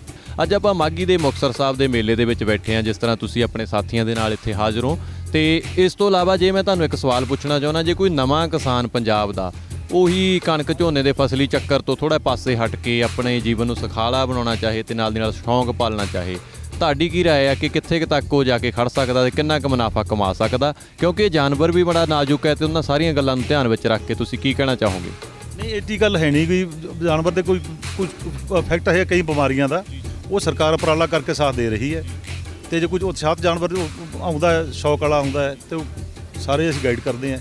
ਅੱਜ ਆਪਾਂ ਮਾਗੀ ਦੇ ਮੁਕਤਸਰ ਸਾਹਿਬ ਦੇ ਮੇਲੇ ਦੇ ਵਿੱਚ ਬੈਠੇ ਹਾਂ ਜਿਸ ਤਰ੍ਹਾਂ ਤੁਸੀਂ ਆਪਣੇ ਸਾਥੀਆਂ ਦੇ ਨਾਲ ਇੱਥੇ ਹਾਜ਼ਰ ਹੋ। ਤੇ ਇਸ ਤੋਂ ਇਲਾਵਾ ਜੇ ਮੈਂ ਤੁਹਾਨੂੰ ਇੱਕ ਸਵਾਲ ਪੁੱਛਣਾ ਚਾਹੁੰਦਾ, ਜੇ ਕੋਈ ਨਵਾਂ ਕਿਸਾਨ ਪੰਜਾਬ ਦਾ, ਉਹੀ ਕਣਕ ਝੋਨੇ ਦੇ ਫਸਲੀ ਚੱਕਰ ਤੋਂ ਥੋੜਾ ਪਾਸੇ ਹਟ ਕੇ ਆਪਣੇ ਜੀਵਨ ਨੂੰ ਸੁਖਾਲਾ ਬਣਾਉਣਾ ਚਾਹੇ ਤੇ ਨਾਲ ਦੀ ਨਾਲ ਸ਼ੌਂਕ ਪਾਲਣਾ ਚਾਹੇ, ਤੁਹਾਡੀ ਕੀ ਰਾਏ ਆ ਕਿ ਕਿੱਥੇ ਕੁ ਤੱਕ ਉਹ ਜਾ ਕੇ ਖੜ ਸਕਦਾ ਤੇ ਕਿੰਨਾ ਕੁ ਮੁਨਾਫਾ ਕਮਾ ਸਕਦਾ? ਕਿਉਂਕਿ ਇਹ ਜਾਨਵਰ ਵੀ ਬੜਾ ਨਾਜ਼ੁਕ ਹੈ ਤੇ ਉਹਨਾਂ ਸਾਰੀਆਂ ਗੱਲਾਂ ਨੂੰ ਧਿਆਨ ਵਿੱਚ ਰੱਖ ਕੇ ਤੁਸੀਂ ਕੀ ਕਹਿਣਾ ਚਾਹੋਗੇ? ਨਹੀਂ, ਏਡੀ ਗੱਲ ਹੈ ਨਹੀਂ ਕੋਈ ਜਾਨਵਰ ਤੇ ਕੋਈ ਕੁਝ ਇਫੈਕਟ ਹੈ ਕਈ ਬਿਮਾਰੀਆਂ ਦਾ, ਉਹ ਸਰਕਾਰ ਉਪਰਾਲਾ ਕਰਕੇ ਸਾਥ ਦੇ ਰਹੀ ਹੈ। ਤੇ ਜੇ ਕੁਝ ਉਤਸ਼ਾਹਤ ਜਾਨਵਰ ਆਉਂਦਾ ਹੈ ਸ਼ੌਕ ਵਾਲਾ ਆਉਂਦਾ ਹੈ ਤੇ ਉਹ ਸਾਰੇ ਅਸੀਂ ਗਾਈਡ ਕਰਦੇ ਹਾਂ।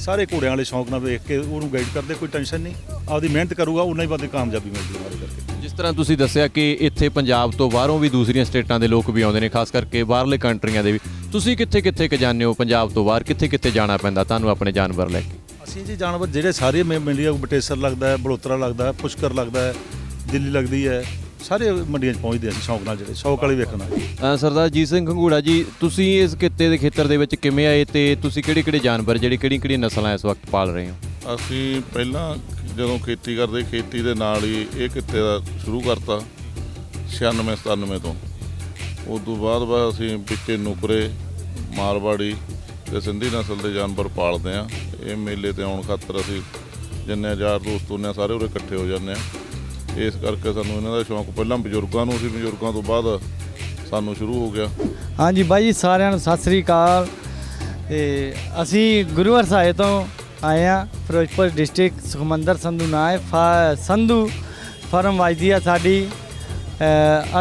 ਸਾਰੇ ਘੋੜਿਆਂ ਵਾਲੇ ਸ਼ੌਕ ਨਾਲ ਵੇਖ ਕੇ ਉਹਨੂੰ ਗਾਈਡ ਕਰਦੇ ਕੋਈ ਟੈਨਸ਼ਨ ਨਹੀਂ। ਆਪਦੀ ਮਿਹਨਤ ਕਰੂਗਾ ਉਨਾ ਹੀ ਵੱਧ ਕਾਮਯਾਬੀ ਮਿਲਦੀ ਹੈ। ਕਰਕੇ ਜਿਸ ਤਰ੍ਹਾਂ ਤੁਸੀਂ ਦੱਸਿਆ ਕਿ ਇੱਥੇ ਪੰਜਾਬ ਤੋਂ ਬਾਹਰੋਂ ਵੀ ਦੂਸਰੀਆਂ ਸਟੇਟਾਂ ਦੇ ਲੋਕ ਵੀ ਆਉਂਦੇ ਨੇ ਖਾਸ ਕਰਕੇ ਬਾਹਰਲੇ ਕੰਟਰੀਆਂ ਦੇ ਵੀ। ਤੁਸੀਂ ਕਿੱਥੇ ਕਿੱਥੇ ਕ ਜਾਂਦੇ ਹੋ ਪੰਜਾਬ ਤੋਂ ਬਾਹਰ? ਕਿੱਥੇ ਕਿੱਥੇ ਜਾਣਾ ਪੈਂਦਾ? ਤੁਹਾਨੂੰ ਆਪਣੇ ਜਾਨਵਰ ਲੈ ਕੇ। ਅਸੀਂ ਜੀ ਜਾਨਵਰ ਜਿਹੜੇ ਸਾਰੇ ਮੇ- ਮੰਡੀਆਂ ਬਟੇਸਰ ਲੱਗਦਾ ਹੈ ਬਲੋਤਰਾ ਲੱਗਦਾ ਹੈ ਪੁਸ਼ਕਰ ਲੱਗਦਾ ਹੈ ਦਿੱਲੀ ਲੱਗਦੀ ਹੈ। ਸਾਰੇ ਮੰਡੀਆਂ 'ਚ ਪਹੁੰਚਦੇ ਅਸੀਂ ਸ਼ੌਕ ਨਾਲ ਜਿਹੜੇ ਸ਼ੌਕ ਵਾਲੇ ਵੇਖਣਾ ਅ, ਸਰਦਾਰ ਜੀਤ ਸਿੰਘ ਖੰਗੂੜਾ ਜੀ ਤੁਸੀਂ ਇਸ ਕਿੱਤੇ ਦੇ ਖੇਤਰ ਦੇ ਵਿੱਚ ਕਿਵੇਂ ਆਏ ਤੇ ਤੁਸੀਂ ਕਿਹੜੇ ਕਿਹੜੇ ਜਾਨਵਰ ਜਿਹੜੇ ਕਿਹੜੀ ਕਿਹੜੀ ਨਸਲਾਂ ਇਸ ਵਕਤ ਪਾਲ ਰਹੇ ਹੋ? ਅਸੀਂ ਪਹਿਲਾਂ ਜਦੋਂ ਖੇਤੀ ਕਰਦੇ ਖੇਤੀ ਦੇ ਨਾਲ ਹੀ ਇਹ ਕਿੱਤੇ ਦਾ ਸ਼ੁਰੂ ਕਰਤਾ 96 97 ਤੋਂ। ਉਸ ਤੋਂ ਬਾਅਦ ਬਾਅਦ ਅਸੀਂ ਵਿੱਚੇ ਨੁਕਰੇ ਮਾਰਵਾੜੀ ਤੇ ਸਿੰਧੀ ਨਸਲ ਦੇ ਜਾਨਵਰ ਪਾਲਦੇ ਆ ਇਹ ਮੇਲੇ ਤੇ ਆਉਣ ਖਾਤਰ ਅਸੀਂ ਜਿੰਨੇ ਯਾਰ ਦੋਸਤ ਹੁੰਦੇ ਹਾਂ ਸਾਰੇ ਉਰੇ ਇਕੱਠੇ ਹੋ ਜਾਂਦੇ ਆ ਇਸ ਕਰਕੇ ਸਾਨੂੰ ਇਹਨਾਂ ਦਾ ਸ਼ੌਂਕ, ਪਹਿਲਾਂ ਬਜ਼ੁਰਗਾਂ ਨੂੰ ਸੀ, ਬਜ਼ੁਰਗਾਂ ਤੋਂ ਬਾਅਦ ਸਾਨੂੰ ਸ਼ੁਰੂ ਹੋ ਗਿਆ। ਹਾਂਜੀ ਬਾਈ ਜੀ, ਸਾਰਿਆਂ ਨੂੰ ਸਤਿ ਸ੍ਰੀ ਅਕਾਲ। ਤੇ ਅਸੀਂ ਗੁਰੂਵਰ ਸਾਹਿਬ ਤੋਂ ਆਏ ਆ ਫਿਰੋਜ਼ਪੁਰ ਡਿਸਟ੍ਰਿਕਟ ਸੁਖਮੰਦਰ ਸੰਧੂ ਨਾਂ ਹੈ, ਫਾ- ਸੰਧੂ ਫਰਮ ਵੱਜਦੀ ਆ ਸਾਡੀ।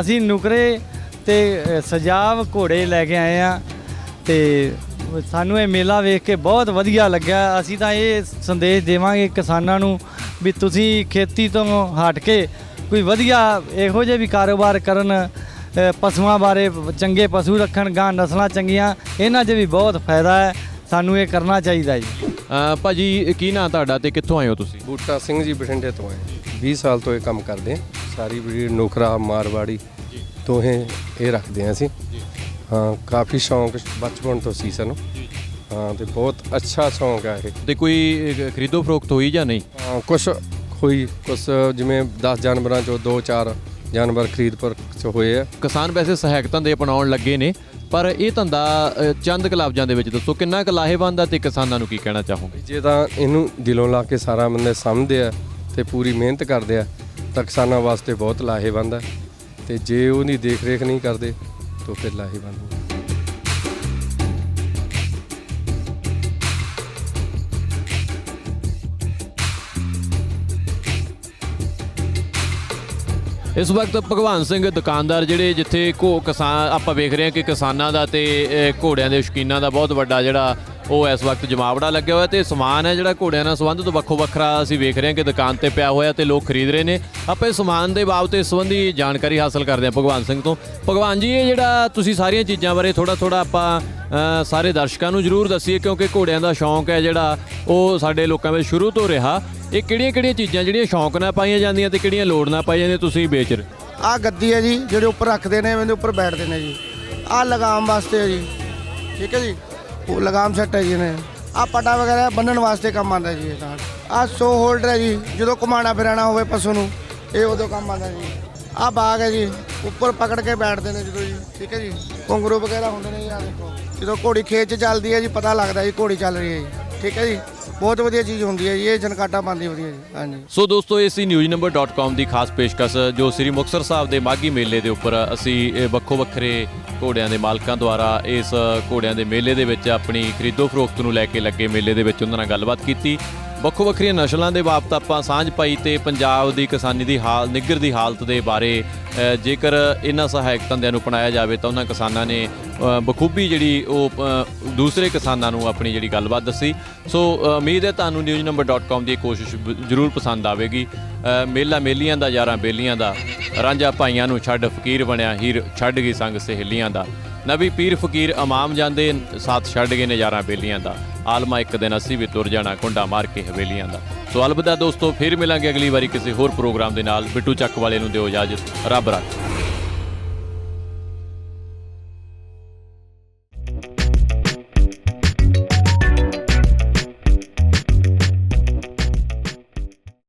ਅਸੀਂ ਨੁਕਰੇ ਤੇ ਸਜਾਵ ਘੋੜੇ ਲੈ ਕੇ ਆਏ ਆ ਤੇ ਸਾਨੂੰ ਇਹ ਮੇਲਾ ਵੇਖ ਕੇ ਬਹੁਤ ਵਧੀਆ ਲੱਗਾ ਅਸੀਂ ਤਾਂ ਇਹ ਸੰਦੇਸ਼ ਦੇਵਾਂਗੇ ਕਿਸਾਨਾਂ ਨੂੰ ਵੀ ਤੁਸੀਂ ਖੇਤੀ ਤੋਂ ਹਟ ਕੇ ਕੋਈ ਵਧੀਆ ਇਹੋ ਜਿਹੇ ਵੀ ਕਾਰੋਬਾਰ ਕਰਨ ਅ, ਪਸ਼ੂਆਂ ਬਾਰੇ ਚੰਗੇ ਪਸ਼ੂ ਰੱਖਣ ਗਾਂ ਨਸਲਾਂ ਚੰਗੀਆਂ ਇਹਨਾਂ 'ਚ ਵੀ ਬਹੁਤ ਫਾਇਦਾ ਹੈ। ਸਾਨੂੰ ਇਹ ਕਰਨਾ ਚਾਹੀਦਾ ਜੀ। ਅ, ਭਾਜੀ ਕੀ ਨਾਂ ਤੁਹਾਡਾ ਤੇ ਕਿੱਥੋਂ ਆਏ ਹੋ ਤੁਸੀਂ? ਬੂਟਾ ਸਿੰਘ ਜੀ ਬਠਿੰਡੇ ਤੋਂ ਆਏ 20 ਸਾਲ ਤੋਂ ਇਹ ਕੰਮ ਕਰਦੇ ਹਾਂ। ਸਾਰੀ ਬਰੀਡ ਨੋਕਰਾ ਮਾਰਵਾੜੀ ਦੋਹੇ ਇਹ ਰੱਖਦੇ ਹਾਂ ਅਸੀਂ। ਹਾਂ ਕਾਫੀ ਸ਼ੌਂਕ ਬਚਪਨ ਤੋਂ ਸੀ ਸਾਨੂੰ। ਹਾਂ ਤੇ ਬਹੁਤ ਅੱਛਾ ਸ਼ੌਂਕ ਹੈ ਇਹ। ਤੇ ਕੋਈ ਅ, ਖਰੀਦੋ ਫਰੋਖਤ ਹੋਈ ਜਾਂ ਨਹੀਂ? ਹਾਂ, ਕੁਛ ਹੋਈ ਕੁਛ ਜਿਵੇਂ 10 ਜਾਨਵਰਾਂ ਚੋਂ 2-4 ਜਾਨਵਰ ਖਰੀਦ ਪਰ ਹੋਏ ਆ। ਕਿਸਾਨ ਵੈਸੇ ਸਹਾਇਕ ਧੰਦੇ ਅਪਣਾਉਣ ਲੱਗੇ ਨੇ ਪਰ ਇਹ ਧੰਦਾ ਅ, ਚੰਦ ਕੁ ਲਫ਼ਜ਼ਾਂ ਦੇ ਵਿੱਚ ਦੱਸੋ ਕਿੰਨਾ ਕੁ ਲਾਹੇਵੰਦ ਆ ਤੇ ਕਿਸਾਨਾਂ ਨੂੰ ਕੀ ਕਹਿਣਾ ਚਾਹੋਗੇ? ਜੇ ਤਾਂ ਇਹਨੂੰ ਦਿਲੋਂ ਲਾ ਕੇ ਸਾਰਾ ਬੰਦੇ ਸਮਝਦੇ ਆ ਤੇ ਪੂਰੀ ਮਿਹਨਤ ਕਰਦੇ ਆ ਤਾਂ ਕਿਸਾਨਾਂ ਵਾਸਤੇ ਬਹੁਤ ਲਾਹੇਵੰਦ ਹੈ ਤੇ ਜੇ ਉਹਦੀ ਦੇਖ ਰੇਖ ਨਹੀਂ ਕਰਦੇ ਤਾਂ ਫਿਰ ਲਾਹੇਵੰਦ ਨਹੀਂ। ਇਸ ਵਕਤ ਭਗਵਾਨ ਸਿੰਘ ਦੁਕਾਨਦਾਰ ਜਿਹੜੇ ਜਿੱਥੇ ਕੋ ਕਿਸਾਨ ਆਪਾਂ ਵੇਖ ਰਹੇ ਹਾਂ ਕਿ ਕਿਸਾਨਾਂ ਦਾ ਤੇ ਘੋੜਿਆਂ ਦੇ ਸ਼ੌਕੀਨਾਂ ਦਾ ਬਹੁਤ ਵੱਡਾ ਜਿਹੜਾ ਉਹ ਇਸ ਵਕਤ ਜਮਾਵੜਾ ਲੱਗਿਆ ਹੋਇਆ ਤੇ ਸਮਾਨ ਹੈ ਜਿਹੜਾ ਘੋੜਿਆਂ ਨਾਲ ਸੰਬੰਧਿਤ ਵੱਖੋ ਵੱਖਰਾ ਅਸੀਂ ਵੇਖ ਰਹੇ ਹਾਂ ਕਿ ਦੁਕਾਨ ਤੇ ਪਿਆ ਹੋਇਆ ਤੇ ਲੋਕ ਖਰੀਦ ਰਹੇ ਨੇ। ਆਪਾਂ ਇਸ ਸਮਾਨ ਦੇ ਬਾਬਤ ਇਸ ਸੰਬੰਧੀ ਜਾਣਕਾਰੀ ਹਾਸਲ ਕਰਦੇ ਹਾਂ ਭਗਵਾਨ ਸਿੰਘ ਤੋਂ। ਭਗਵਾਨ ਜੀ, ਇਹ ਜਿਹੜਾ ਤੁਸੀਂ ਸਾਰੀਆਂ ਚੀਜ਼ਾਂ ਬਾਰੇ ਥੋੜਾ ਥੋੜਾ ਆਪਾਂ ਸਾਰੇ ਦਰਸ਼ਕਾਂ ਨੂੰ ਜ਼ਰੂਰ ਦੱਸੀਏ ਕਿਉਂਕਿ ਘੋੜਿਆਂ ਦਾ ਸ਼ੌਂਕ ਹੈ ਜਿਹੜਾ ਉਹ ਸਾਡੇ ਲੋਕਾਂ ਵਿੱਚ ਸ਼ੁਰੂ ਤੋਂ ਰਿਹਾ। ਇਹ ਕਿਹੜੀਆਂ ਕਿਹੜੀਆਂ ਚੀਜ਼ਾਂ ਜਿਹੜੀਆਂ ਸ਼ੌਂਕ ਨਾਲ ਪਾਈਆਂ ਜਾਂਦੀਆਂ ਤੇ ਕਿਹੜੀਆਂ ਲੋੜ ਨਾਲ ਪਾਈਆਂ ਜਾਂਦੀਆਂ ਤੁਸੀਂ ਵੇਚ ਰਹੇ? ਆ ਗੱਦੀ ਹੈ ਜੀ, ਜਿਹੜੇ ਉੱਪਰ ਰੱਖਦੇ ਨੇ, ਇਹਦੇ ਉੱਪਰ ਬੈਠਦੇ ਨੇ ਜੀ। ਆ ਲਗਾਮ ਵਾਸਤੇ ਹੈ ਜੀ। ਠੀਕ ਹੈ ਜੀ। ਉਹ ਲਗਾਮ ਸੈੱਟ ਹੈ ਜੀ ਨੇ ਆ ਪਟਾ ਵਗੈਰਾ ਬੰਨਣ ਵਾਸਤੇ ਕੰਮ ਆਉਂਦਾ ਜੀ ਇਹ ਤਾਂ। ਆ ਸੋ ਹੋਲਡਰ ਹੈ ਜੀ, ਜਦੋਂ ਘੁਮਾਣਾ ਫਿਰਾਣਾ ਹੋਵੇ ਪਸ਼ੂ ਨੂੰ, ਇਹ ਉਦੋਂ ਕੰਮ ਆਉਂਦਾ ਜੀ। ਆ ਬਾਗ ਹੈ ਜੀ, ਉੱਪਰ ਪਕੜ ਕੇ ਬੈਠਦੇ ਨੇ ਜਦੋਂ ਜੀ, ਠੀਕ ਹੈ ਜੀ। ਘੁੰਗਰੂ ਵਗੈਰਾ ਹੁੰਦੇ ਨੇ ਜੀ ਆ ਦੇਖੋ। ਜਦੋਂ ਘੋੜੀ ਖੇਤ 'ਚ ਚੱਲਦੀ ਹੈ ਜੀ, ਪਤਾ ਲੱਗਦਾ ਜੀ ਘੋੜੀ ਚੱਲ ਰਹੀ ਹੈ ਜੀ, ਠੀਕ ਹੈ ਜੀ। ਬਹੁਤ ਵਧੀਆ ਚੀਜ਼ ਹੁੰਦੀ ਹੈ ਜੀ, ਇਹ ਜਨਕਾਟਾ ਪਾਉਂਦੀ ਵਧੀਆ ਜੀ, ਹਾਂਜੀ। ਸੋ ਦੋਸਤੋ, ਇਹ ਸੀ newsnumber.com ਦੀ ਖਾਸ ਪੇਸ਼ਕਸ਼, ਜੋ ਸ੍ਰੀ ਮੁਕਤਸਰ ਸਾਹਿਬ ਦੇ ਮਾਗੀ ਮੇਲੇ ਦੇ ਉੱਪਰ ਅਸੀਂ ਇਹ ਵੱਖੋ ਵੱਖਰੇ ਘੋੜਿਆਂ ਦੇ ਮਾਲਕਾਂ ਦੁਆਰਾ ਇਸ ਘੋੜਿਆਂ ਦੇ ਮੇਲੇ ਦੇ ਵਿੱਚ ਆਪਣੀ ਖਰੀਦੋ ਫਰੋਖਤ ਨੂੰ ਲੈ ਕੇ ਲੱਗੇ ਮੇਲੇ ਦੇ ਵਿੱਚ ਉਹਨਾਂ ਨਾਲ ਗੱਲਬਾਤ ਕੀਤੀ। ਵੱਖੋ ਵੱਖਰੀਆਂ ਨਸਲਾਂ ਦੇ ਬਾਬਤ ਆਪਾਂ ਸਾਂਝ ਪਾਈ ਤੇ ਪੰਜਾਬ ਦੀ ਕਿਸਾਨੀ ਦੀ ਹਾਲ ਨਿੱਗਰ ਦੀ ਹਾਲਤ ਦੇ ਬਾਰੇ ਜੇਕਰ ਇਹਨਾਂ ਸਹਾਇਕ ਧੰਦਿਆਂ ਨੂੰ ਅਪਣਾਇਆ ਜਾਵੇ ਤਾਂ ਉਹਨਾਂ ਕਿਸਾਨਾਂ ਨੇ ਬਖੂਬੀ ਜਿਹੜੀ ਉਹ ਦੂਸਰੇ ਕਿਸਾਨਾਂ ਨੂੰ ਆਪਣੀ ਜਿਹੜੀ ਗੱਲਬਾਤ ਦੱਸੀ। ਸੋ ਉਮੀਦ ਹੈ ਤੁਹਾਨੂੰ newsnumber.com ਦੀ ਕੋਸ਼ਿਸ਼ ਜ਼ਰੂਰ ਪਸੰਦ ਆਵੇਗੀ। ਮੇਲਾ ਮੇਲੀਆਂ ਦਾ, ਯਾਰਾਂ ਬੇਲੀਆਂ ਦਾ, ਰਾਂਝਾ ਭਾਈਆਂ ਨੂੰ ਛੱਡ, ਫਕੀਰ ਬਣਿਆ ਹੀਰ, ਛੱਡ ਗਈ ਸੰਗ ਸਹੇਲੀਆਂ ਦਾ। ਨਬੀ ਪੀਰ ਫਕੀਰ ਇਮਾਮ ਜਾਂਦੇ ਸਾਥ ਛੱਡ ਗਏ ਨਜ਼ਾਰਾਂ ਬੇਲੀਆਂ ਦਾ। ਆਲਮਾ ਇੱਕ ਦਿਨ ਅਸੀਂ ਵੀ ਤੁਰ ਜਾਣਾ, ਕੁੰਡਾ ਮਾਰ ਕੇ ਹਵੇਲੀਆਂ ਦਾ। ਸੋ ਅਲਵਿਦਾ ਦੋਸਤੋ, ਫਿਰ ਮਿਲਾਂਗੇ ਅਗਲੀ ਵਾਰੀ ਕਿਸੇ ਹੋਰ ਪ੍ਰੋਗਰਾਮ ਦੇ ਨਾਲ। ਬਿੱਟੂ ਚੱਕ ਵਾਲੇ ਨੂੰ ਦਿਓ ਇਜਾਜ਼ਤ। ਰੱਬ ਰੱਖ।